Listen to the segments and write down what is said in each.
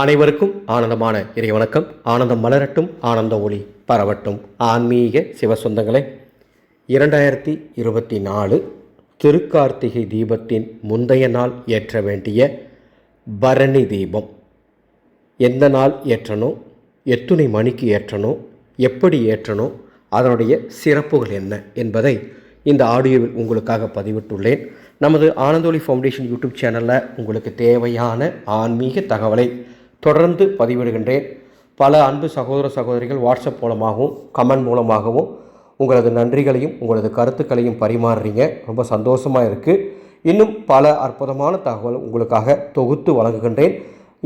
அனைவருக்கும் ஆனந்தமான இறை வணக்கம். ஆனந்தம் மலரட்டும் ஆனந்த ஒளி பரவட்டும். ஆன்மீக சிவசொந்தங்களே இரண்டாயிரத்தி இருபத்தி நாலு திருக்கார்த்திகை தீபத்தின் முந்தைய நாள் ஏற்ற வேண்டிய பரணி தீபம். எந்த நாள் ஏற்றணும் எத்துணை மணிக்கு ஏற்றணும் எப்படி ஏற்றணும் அதனுடைய சிறப்புகள் என்ன என்பதை இந்த ஆடியோவில் உங்களுக்காக பதிவிட்டுள்ளேன். நமது ஆனந்தோலி ஃபவுண்டேஷன் யூடியூப் சேனலில் உங்களுக்கு தேவையான ஆன்மீக தகவலை தொடர்ந்து பதிவிடுகின்றேன். பல அன்பு சகோதர சகோதரிகள் வாட்ஸ்அப் மூலமாகவும் கமெண்ட் மூலமாகவும் உங்களது நன்றிகளையும் உங்களது கருத்துக்களையும் பரிமாறுறீங்க. ரொம்ப சந்தோஷமாக இருக்குது இன்னும் பல அற்புதமான தகவல் உங்களுக்காக தொகுத்து வழங்குகின்றேன்.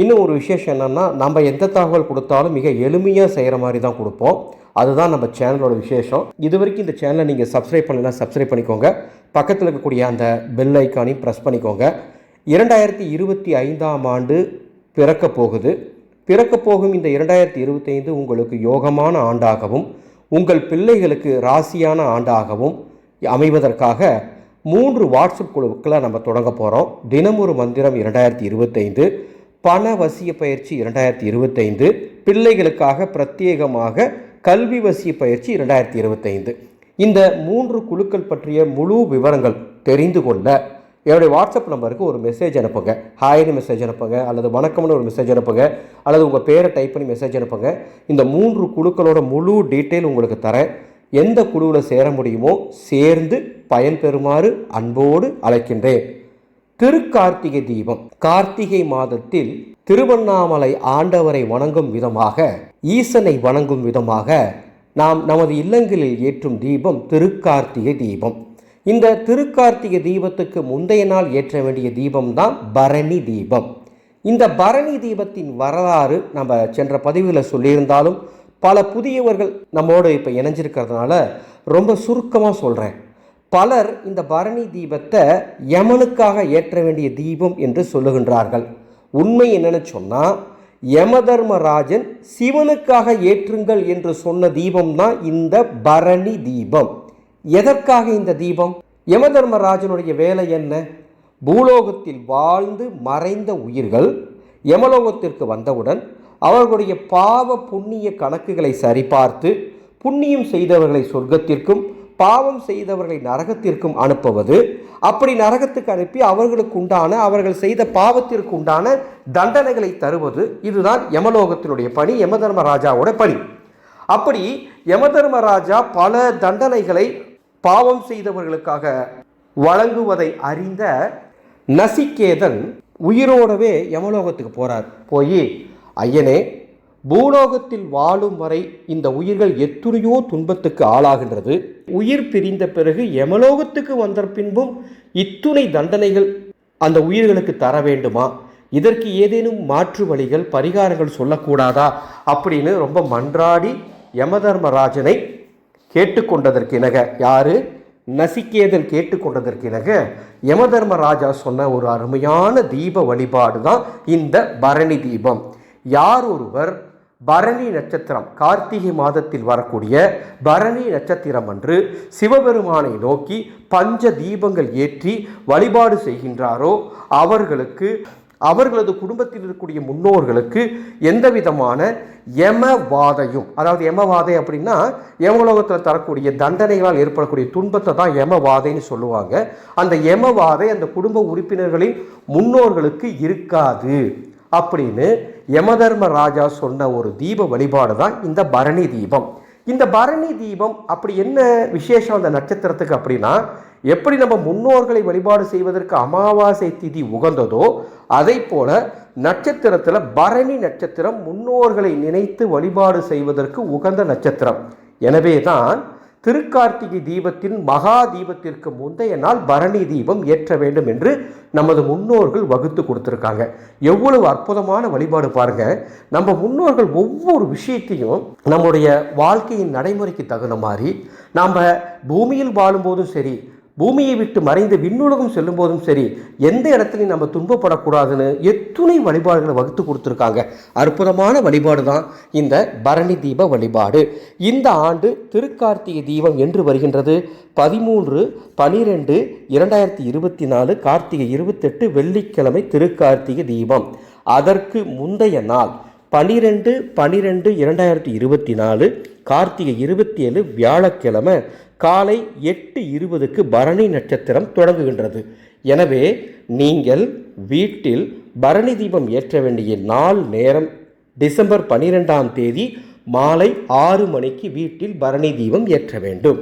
இன்னும் ஒரு விசேஷம் என்னென்னா நம்ம எந்த தகவல் கொடுத்தாலும் மிக எளிமையாக செய்கிற மாதிரி தான் கொடுப்போம். அதுதான் நம்ம சேனலோட விசேஷம். இது வரைக்கும் இந்த சேனலை நீங்கள் சப்ஸ்கிரைப் பண்ணலாம் சப்ஸ்கிரைப் பண்ணிக்கோங்க. பக்கத்தில் இருக்கக்கூடிய அந்த பெல் ஐக்கானையும் ப்ரெஸ் பண்ணிக்கோங்க. இரண்டாயிரத்தி இருபத்தி ஐந்தாம் ஆண்டு பிறக்கப் போகுது. பிறக்கப் போகும் இந்த இரண்டாயிரத்தி இருபத்தைந்து உங்களுக்கு யோகமான ஆண்டாகவும் உங்கள் பிள்ளைகளுக்கு ராசியான ஆண்டாகவும் அமைவதற்காக மூன்று வாட்ஸ்அப் குழுக்களை நம்ம தொடங்க போகிறோம் தினமொரு மந்திரம் இரண்டாயிரத்தி இருபத்தைந்து பண வசிய பயிற்சி இரண்டாயிரத்தி இருபத்தைந்து பிள்ளைகளுக்காக பிரத்யேகமாக கல்வி வசிய பயிற்சி இரண்டாயிரத்தி இருபத்தைந்து. இந்த மூன்று குழுக்கள் பற்றிய முழு விவரங்கள் தெரிந்து கொள்ள என்னுடைய வாட்ஸ்அப் நம்பருக்கு ஒரு மெசேஜ் அனுப்புங்க. ஹாய்னு மெசேஜ் அனுப்புங்க. அல்லது வணக்கம்னு ஒரு மெசேஜ் அனுப்புங்க. அல்லது உங்கள் பேரை டைப் பண்ணி மெசேஜ் அனுப்புங்க. இந்த மூன்று குழுக்களோட முழு டீட்டெயில் உங்களுக்கு தரேன். எந்த குழுவில் சேர முடியுமோ சேர்ந்து பயன்பெறுமாறு அன்போடு அழைக்கின்றேன். திருக்கார்த்திகை தீபம். கார்த்திகை மாதத்தில் திருவண்ணாமலை ஆண்டவரை வணங்கும் விதமாக ஈசனை வணங்கும் விதமாக நாம் நமது இல்லங்களில் ஏற்றும் தீபம் திருக்கார்த்திகை தீபம். இந்த திருக்கார்த்திகை தீபத்துக்கு முந்தைய நாள் ஏற்ற வேண்டிய தீபம் தான் பரணி தீபம். இந்த பரணி தீபத்தின் வரலாறு நம்ம சென்ற பதிவில் சொல்லியிருந்தாலும் பல புதியவர்கள் நம்மோடு இப்போ இணைஞ்சிருக்கிறதுனால ரொம்ப சுருக்கமாக சொல்கிறேன் பலர் இந்த பரணி தீபத்தை யமனுக்காக ஏற்ற வேண்டிய தீபம் என்று சொல்லுகின்றார்கள். உண்மை என்னென்னு சொன்னால் யமதர்மராஜன் சிவனுக்காக ஏற்றுங்கள் என்று சொன்ன தீபம் தான் இந்த பரணி தீபம். எதற்காக இந்த தீபம்? யமதர்மராஜனுடைய வேலை என்ன? பூலோகத்தில் வாழ்ந்து மறைந்த உயிர்கள் யமலோகத்திற்கு வந்தவுடன் அவர்களுடைய பாவ புண்ணிய கணக்குகளை சரிபார்த்து புண்ணியம் செய்தவர்களை சொர்க்கத்திற்கும் பாவம் செய்தவர்களை நரகத்திற்கும் அனுப்புவது அப்படி நரகத்துக்கு அனுப்பி அவர்களுக்கு உண்டான அவர்கள் செய்த பாவத்திற்கு உண்டான தண்டனைகளை தருவது இதுதான் யமலோகத்தினுடைய பணி யமதர்மராஜாவோட பணி. அப்படி யமதர்மராஜா பல தண்டனைகளை பாவம் செய்தவர்களுக்காக வழங்குவதை அறிந்த நசிகேதன் உயிரோடவே யமலோகத்துக்கு போகிறார் போய் ஐயனே பூலோகத்தில் வாழும் வரை இந்த உயிர்கள் எத்துணையோ துன்பத்துக்கு ஆளாகின்றது. உயிர் பிரிந்த பிறகு யமலோகத்துக்கு வந்த பின்பும் இத்துணை தண்டனைகள் அந்த உயிர்களுக்கு தர வேண்டுமா? இதற்கு ஏதேனும் மாற்று வழிகள் பரிகாரங்கள் சொல்லக்கூடாதா? அப்படின்னு ரொம்ப மன்றாடி யமதர்மராஜனை கேட்டுக்கொண்டதற்கிணக யாரு? நசிகேதன் கேட்டுக்கொண்டதற்கிணக யமதர்மராஜா சொன்ன ஒரு அருமையான தீப வழிபாடு தான் இந்த பரணி தீபம். யார் ஒருவர் பரணி நட்சத்திரம் கார்த்திகை மாதத்தில் வரக்கூடிய பரணி நட்சத்திரம் அன்று சிவபெருமானை நோக்கி பஞ்ச தீபங்கள் ஏற்றி வழிபாடு செய்கின்றாரோ அவர்களுக்கு அவர்களது குடும்பத்தில் இருக்கக்கூடிய முன்னோர்களுக்கு எந்த விதமான யமவாதையும் அதாவது யமவாதை அப்படின்னா யமலோகத்தில் தரக்கூடிய தண்டனைகளால் ஏற்படக்கூடிய துன்பத்தை தான் யமவாதைன்னு சொல்லுவாங்க. அந்த யமவாதை அந்த குடும்ப உறுப்பினர்களின் முன்னோர்களுக்கு இருக்காது அப்படின்னு யமதர்ம ராஜா சொன்ன ஒரு தீப வழிபாடு தான் இந்த பரணி தீபம். இந்த பரணி தீபம் அப்படி என்ன விசேஷம் அந்த நட்சத்திரத்துக்கு அப்படின்னா எப்படி நம்ம முன்னோர்களை வழிபாடு செய்வதற்கு அமாவாசை திதி உகந்ததோ அதை போல நட்சத்திரத்தில் பரணி நட்சத்திரம் முன்னோர்களை நினைத்து வழிபாடு செய்வதற்கு உகந்த நட்சத்திரம். எனவே தான் திருக்கார்த்திகை தீபத்தின் மகா தீபத்திற்கு முந்தைய நாள் பரணி தீபம் ஏற்ற வேண்டும் என்று நமது முன்னோர்கள் வகுத்து கொடுத்துருக்காங்க. எவ்வளவு அற்புதமான வழிபாடு பாருங்க. நம்ம முன்னோர்கள் ஒவ்வொரு விஷயத்தையும் நம்முடைய வாழ்க்கையின் நடைமுறைக்கு தகுந்த மாதிரி நாம் பூமியில் வாழும்போதும் சரி பூமியை விட்டு மறைந்து விண்ணுலகம் செல்லும் போதும் சரி எந்த இடத்துலையும் நம்ம துன்பப்படக்கூடாதுன்னு எத்துணை வழிபாடுகளை வகுத்து கொடுத்துருக்காங்க. அற்புதமான வழிபாடு தான் இந்த பரணி தீப வழிபாடு. இந்த ஆண்டு திருக்கார்த்திகை தீபம் என்று வருகின்றது. பதிமூன்று பனிரெண்டு இரண்டாயிரத்தி இருபத்தி நாலு கார்த்திகை இருபத்தெட்டு வெள்ளிக்கிழமை திருக்கார்த்திகை தீபம். அதற்கு முந்தைய நாள் பனிரெண்டு பனிரெண்டு இரண்டாயிரத்தி இருபத்தி நாலு கார்த்திகை இருபத்தி ஏழு வியாழக்கிழமை காலை எட்டு இருபதுக்கு பரணி நட்சத்திரம் தொடங்குகின்றது. எனவே நீங்கள் வீட்டில் பரணி தீபம் ஏற்ற வேண்டிய நாள் நேரம் டிசம்பர் பனிரெண்டாம் தேதி மாலை ஆறு மணிக்கு வீட்டில் பரணி தீபம் ஏற்ற வேண்டும்.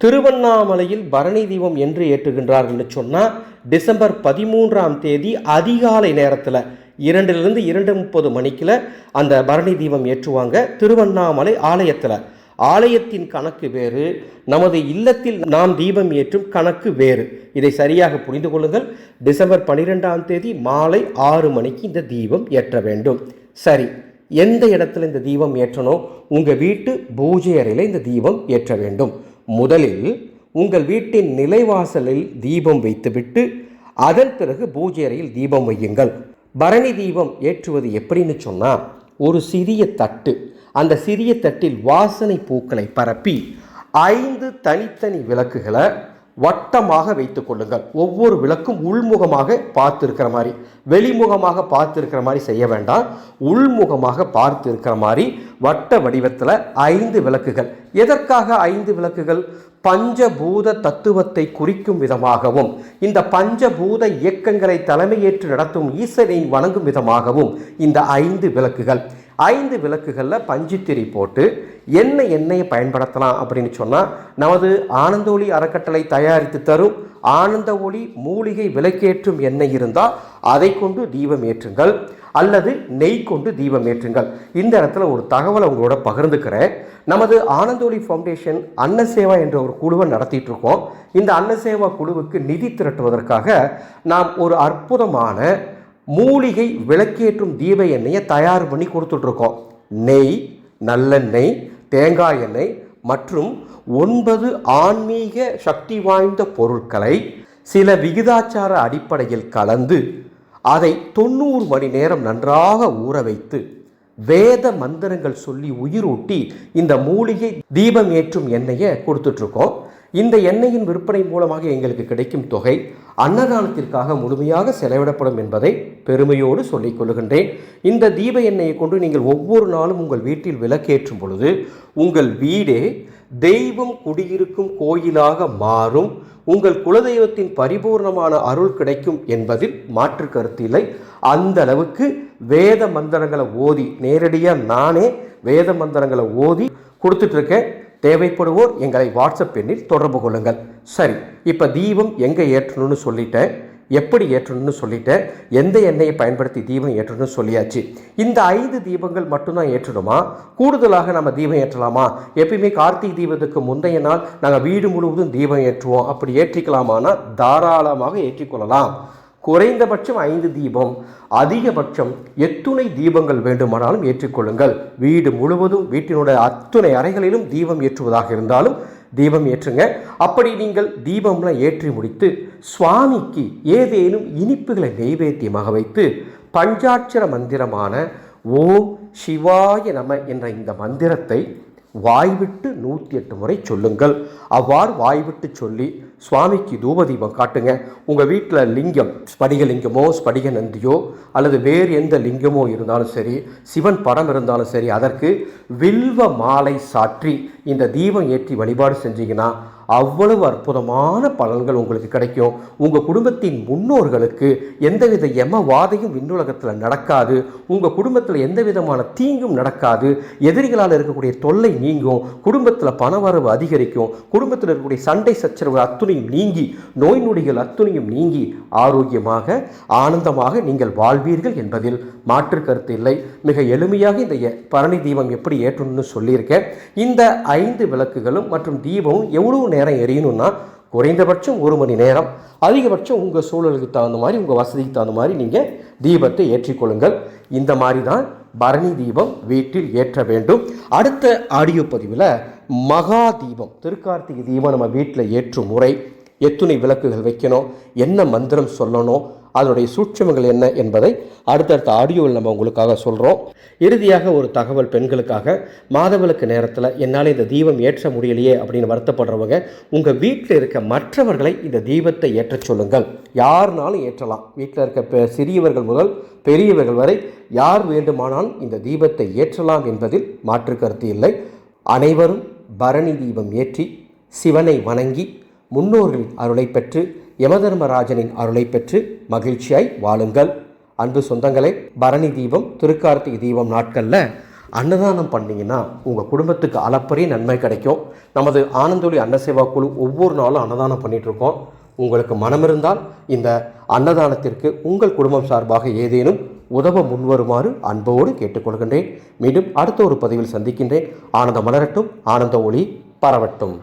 திருவண்ணாமலையில் பரணி தீபம் என்று ஏற்றுகின்றார்கள்னு சொன்னால் டிசம்பர் பதிமூன்றாம் தேதி அதிகாலை நேரத்தில் இரண்டிலிருந்து இரண்டு முப்பது மணிக்கில் அந்த பரணி தீபம் ஏற்றுவாங்க திருவண்ணாமலை ஆலயத்தில். ஆலயத்தின் கணக்கு வேறு நமது இல்லத்தில் நாம் தீபம் ஏற்றும் கணக்கு வேறு. இதை சரியாக புரிந்து கொள்ளுங்கள். டிசம்பர் பன்னிரெண்டாம் தேதி மாலை ஆறு மணிக்கு இந்த தீபம் ஏற்ற வேண்டும். சரி எந்த இடத்துல இந்த தீபம் ஏற்றணும் உங்கள் வீட்டு பூஜை அறையில் இந்த தீபம் ஏற்ற வேண்டும். முதலில் உங்கள் வீட்டின் நிலைவாசலில் தீபம் வைத்துவிட்டு அதன் பிறகு பூஜை அறையில் தீபம் வையுங்கள். பரணி தீபம் ஏற்றுவது எப்படின்னு சொன்னால் ஒரு சிறிய தட்டு. அந்த சிறிய தட்டில் வாசனை பூக்களை பரப்பி ஐந்து தனித்தனி விளக்குகளை வட்டமாக வைத்து கொள்ளுங்கள். ஒவ்வொரு விளக்கும் உள்முகமாக பார்த்துருக்கிற மாதிரி வெளிமுகமாக பார்த்துருக்கிற மாதிரி செய்ய வேண்டாம். உள்முகமாக பார்த்து இருக்கிற மாதிரி வட்ட வடிவத்தில் ஐந்து விளக்குகள். எதற்காக ஐந்து விளக்குகள்? பஞ்சபூத தத்துவத்தை குறிக்கும் விதமாகவும் இந்த பஞ்சபூத இயக்கங்களை தலைமையேற்று நடத்தும் ஈசனை வணங்கும் விதமாகவும் இந்த ஐந்து விளக்குகள். ஐந்து விளக்குகளில் பஞ்சுத்திரி போட்டு என்ன எண்ணெயை பயன்படுத்தலாம் அப்படின்னு சொன்னால் நமது ஆனந்த ஒளி அறக்கட்டளை தயாரித்து தரும் ஆனந்த ஒளி மூலிகை விளக்கேற்றும் எண்ணெய் இருந்தால் அதை கொண்டு தீபம் ஏற்றுங்கள். அல்லது நெய் கொண்டு தீபம் ஏற்றுங்கள். இந்த இடத்துல ஒரு தகவலை உங்களோட பகிர்ந்துக்கிறேன். நமது ஆனந்தோலி ஃபவுண்டேஷன் அன்னசேவா என்ற ஒரு குழுவை நடத்திட்டு இருக்கோம். இந்த அன்னசேவா குழுவுக்கு நிதி திரட்டுவதற்காக நாம் ஒரு அற்புதமான மூலிகை விளக்கேற்றும் தீப எண்ணெயை தயார் பண்ணி கொடுத்துட்ருக்கோம். நெய் நல்லெண்ணெய் தேங்காய் எண்ணெய் மற்றும் ஒன்பது ஆன்மீக சக்தி வாய்ந்த பொருட்களை சில விகிதாச்சார அடிப்படையில் கலந்து அதை தொண்ணூறு மணி நேரம் நன்றாக ஊற வைத்து வேத மந்திரங்கள் சொல்லி உயிரூட்டி இந்த மூலிகை தீபம் ஏற்றும் எண்ணெயை கொடுத்துட்ருக்கோம். இந்த எண்ணெயின் விற்பனை மூலமாக எங்களுக்கு கிடைக்கும் தொகை அன்னதானத்திற்காக முழுமையாக செலவிடப்படும் என்பதை பெருமையோடு சொல்லிக் கொள்கின்றேன். இந்த தீப எண்ணெயை கொண்டு நீங்கள் ஒவ்வொரு நாளும் உங்கள் வீட்டில் விளக்கேற்றும் பொழுது உங்கள் வீடே தெய்வம் குடியிருக்கும் கோயிலாக மாறும். உங்கள் குலதெய்வத்தின் பரிபூர்ணமான அருள் கிடைக்கும் என்பதில் மாற்று கருத்து இல்லை. அந்த அளவுக்கு வேத மந்திரங்களை ஓதி நேரடியாக நானே வேத மந்திரங்களை ஓதி கொடுத்துட்ருக்கேன் தேவைப்படுவோர் எங்களை வாட்ஸ்அப் எண்ணில் தொடர்பு கொள்ளுங்கள். சரி இப்போ தீபம் எங்கே ஏற்றணும்னு சொல்லிட்டேன். எப்படி ஏற்றணும்னு சொல்லிட்டேன். எந்த எண்ணெயை பயன்படுத்தி தீபம் ஏற்றணும்னு சொல்லியாச்சு. இந்த ஐந்து தீபங்கள் மட்டும்தான் ஏற்றணுமா? கூடுதலாக நம்ம தீபம் ஏற்றலாமா? எப்பயுமே கார்த்திகை தீபத்துக்கு முந்தைய நாள் நாங்கள் வீடு முழுவதும் தீபம் ஏற்றுவோம். அப்படி ஏற்றிக்கலாமான்னா தாராளமாக ஏற்றிக்கொள்ளலாம். குறைந்தபட்சம் ஐந்து தீபம் அதிகபட்சம் எத்துணை தீபங்கள் வேண்டுமானாலும் ஏற்றிக்கொள்ளுங்கள். வீடு முழுவதும் வீட்டினுடைய அத்துணை அறைகளிலும் தீபம் ஏற்றுவதாக இருந்தாலும் தீபம் ஏற்றுங்க. அப்படி நீங்கள் தீபம்லாம் ஏற்றி முடித்து சுவாமிக்கு ஏதேனும் இனிப்புகளை நெய்வேத்தியமாக வைத்து பஞ்சாட்சர மந்திரமான ஓம் சிவாய நம என்ற இந்த மந்திரத்தை வாய்விட்டு நூற்றி எட்டு முறை சொல்லுங்கள். அவ்வாறு வாய்விட்டு சொல்லி சுவாமிக்கு தூபதீபம் காட்டுங்க. உங்கள் வீட்டில் லிங்கம் ஸ்படிக லிங்கமோ ஸ்படிக நந்தியோ அல்லது வேறு எந்த லிங்கமோ இருந்தாலும் சரி சிவன் படம் இருந்தாலும் சரி அதற்கு வில்வ மாலை சாற்றி இந்த தீபம் ஏற்றி வழிபாடு செஞ்சீங்கன்னா அவ்வளவு அற்புதமான பலன்கள் உங்களுக்கு கிடைக்கும். உங்கள் குடும்பத்தின் முன்னோர்களுக்கு எந்தவித எமவாதையும் விண்ணுலகத்தில் நடக்காது. உங்கள் குடும்பத்தில் எந்த விதமான தீங்கும் நடக்காது. எதிரிகளால் இருக்கக்கூடிய தொல்லை நீங்கும். குடும்பத்தில் பணவரவு அதிகரிக்கும். குடும்பத்தில் இருக்கக்கூடிய சண்டை சச்சரவு அத்துணையும் நீங்கி நோய் நொடிகள் அத்துணையும் நீங்கி ஆரோக்கியமாக ஆனந்தமாக நீங்கள் வாழ்வீர்கள் என்பதில் மாற்று கருத்து இல்லை. மிக எளிமையாக இந்த பரணி தீபம் எப்படி ஏற்றணும்னு சொல்லியிருக்கேன். இந்த ஐந்து விளக்குகளும் மற்றும் தீபமும் எவ்வளவு நேரம் நேரம் எரியணும்னா குறைந்தபட்சம் ஒரு மணி நேரம். அதிகபட்சம் உங்கள் சூழலுக்கு தகுந்த மாதிரி உங்கள் வசதிக்கு தகுந்த மாதிரி நீங்கள் தீபத்தை ஏற்றிக்கொள்ளுங்கள். இந்த மாதிரி தான் பரணி தீபம் வீட்டில் ஏற்ற வேண்டும். அடுத்த ஆடியோ பதிவில் மகா தீபம் திருக்கார்த்திகை தீபம் நம்ம வீட்டில் ஏற்றும் முறை. எத்துணை விளக்குகள் வைக்கணும். என்ன மந்திரம் சொல்லணும்? அதனுடைய சூட்சமங்கள் என்ன என்பதை அடுத்தடுத்த ஆடியோவில் நம்ம உங்களுக்காக சொல்கிறோம் இறுதியாக ஒரு தகவல் பெண்களுக்காக மாதவிளக்கு நேரத்தில் என்னால் இந்த தீபம் ஏற்ற முடியலையே அப்படின்னு வருத்தப்படுறவங்க உங்கள் வீட்டில் இருக்க மற்றவர்களை இந்த தீபத்தை ஏற்றச் சொல்லுங்கள். யாருனாலும் ஏற்றலாம். வீட்டில் இருக்க பெ- சிறியவர்கள் முதல் பெரியவர்கள் வரை யார் வேண்டுமானாலும் இந்த தீபத்தை ஏற்றலாம் என்பதில் மாற்று கருத்து இல்லை. அனைவரும் பரணி தீபம் ஏற்றி சிவனை வணங்கி முன்னோர்களின் அருளை பெற்று யமதர்மராஜனின் அருளை பெற்று மகிழ்ச்சியாய் வாழுங்கள். அன்பு சொந்தங்களே பரணி தீபம் திருக்கார்த்திகை தீபம் நாட்களில் அன்னதானம் பண்ணிங்கன்னா உங்கள் குடும்பத்துக்கு அளப்பரிய நன்மை கிடைக்கும். நமது ஆனந்தொழி அன்னசேவா குழு ஒவ்வொரு நாளும் அன்னதானம் பண்ணிகிட்ருக்கோம் உங்களுக்கு மனம் இருந்தால் இந்த அன்னதானத்திற்கு உங்கள் குடும்பம் சார்பாக ஏதேனும் உதவ முன்வருமாறு அன்போடு கேட்டுக்கொள்கின்றேன். மீண்டும் அடுத்த ஒரு பதிவில் சந்திக்கின்றேன். ஆனந்த மலரட்டும் ஆனந்த ஒளி பரவட்டும்.